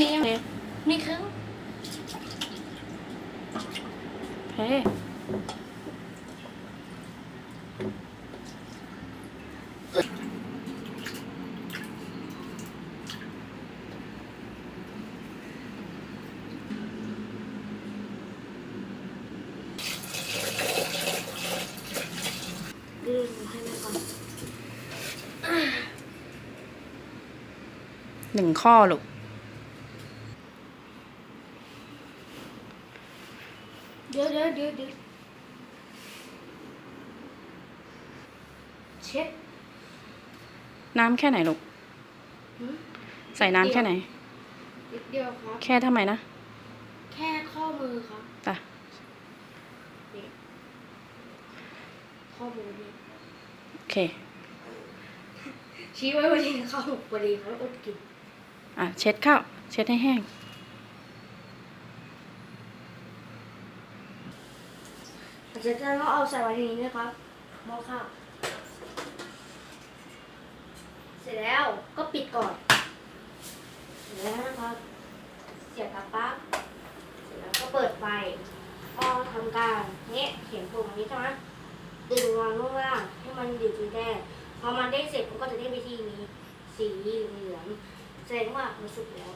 นี้ยังไงนี่คือเฮ้หนึ่งข้อลูก เดี๋ยวเดี๋ยวเดี๋ยวเดี๋ยวเช็ดน้ำแค่ไหนลูก หืมใส่น้ำแค่ไหน นิดเดียวครับ แค่ทำไมนะแค่ข้อมือครับจ้ะนี่ข้อมือนี่โอเค ชี้ไว้พอดีเข้าพอดีเขาอดกิน อะ เช็ดข้าวเช็ดให้แห้ง เสร็จแล้วก็เอาใส่ไว้ในนี้นะครับหม้อข้าวเสร็จแล้วก็ปิดก่อนเสร็จแล้วนะครับเสียบปลั๊กปั๊บเสร็จแล้วก็เปิดไฟก็ทำการเนี่ยเขียนปุ่มนี้ใช่ไหมดึงวางล่างให้มันอยู่สีแดงพอมันได้เสร็จมันก็จะได้ไปที่นี้สีเหลืองแสดงว่ามันสุกแล้ว